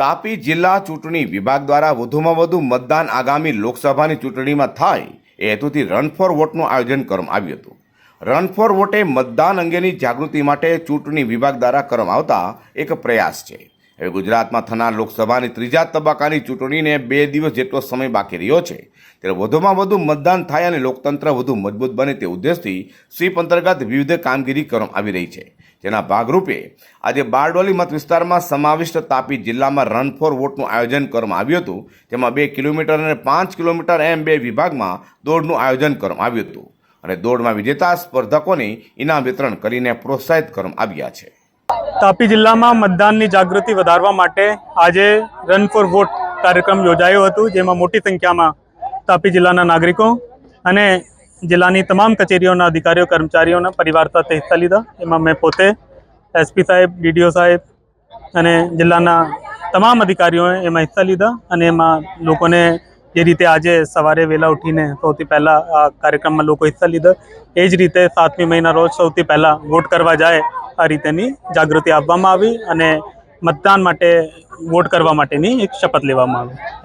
તાપી જિલ્લા ચૂંટણી વિભાગ દ્વારા વધુમાં વધુ મતદાન આગામી લોકસભાની ચૂંટણીમાં થાય એ હેતુથી રન ફોર વોટનું આયોજન કરવામાં આવ્યું હતું. રન ફોર વોટે મતદાન અંગેની જાગૃતિ માટે ચૂંટણી વિભાગ દ્વારા કરવામાં આવતા એક પ્રયાસ છે. હવે ગુજરાતમાં થનાર લોકસભાની ત્રીજા તબક્કાની ચૂંટણીને બે દિવસ જેટલો સમય બાકી રહ્યો છે, ત્યારે વધુમાં વધુ મતદાન થાય અને લોકતંત્ર વધુ મજબૂત બને તે ઉદ્દેશથી સ્વીપ અંતર્ગત વિવિધ કામગીરી કરવામાં આવી રહી છે. જેના ભાગરૂપે આજે બારડોલી મત વિસ્તારમાં સમાવિષ્ટ તાપી જિલ્લામાં રન ફોર વોટનું આયોજન કરવામાં આવ્યું હતું, જેમાં બે કિલોમીટર અને પાંચ કિલોમીટર એમ બે વિભાગમાં દોડનું આયોજન કરવામાં આવ્યું હતું. અને દોડમાં વિજેતા સ્પર્ધકોને ઇનામ વિતરણ કરીને પ્રોત્સાહિત કરવામાં આવ્યા છે. તાપી જિલ્લામાં મતદાનની જાગૃતિ વધારવા માટે આજે રન ફોર વોટ કાર્યક્રમ યોજાયો હતો, જેમાં મોટી સંખ્યામાં તાપી જિલ્લાના નાગરિકો અને જિલ્લાની તમામ કચેરીઓના અધિકારીઓ, કર્મચારીઓના પરિવાર સાથે હિસ્સા લીધા. એમાં મેં પોતે એસપી સાહેબ ડીડીઓ સાહેબ અને જિલ્લાના તમામ અધિકારીઓએ એમાં હિસ્સા લીધા અને એમાં લોકોને જે રીતે આજે સવારે વહેલા ઉઠીને સૌથી પહેલાં આ કાર્યક્રમમાં લોકો હિસ્સા લીધા. એ જ રીતે સાતમી મહિના રોજ સૌથી પહેલાં વોટ કરવા જાય આ રીતેની જાગૃતિ આપવામાં આવી અને મતદાન માટે વોટ કરવા માટેની એક શપથ લેવામાં આવી.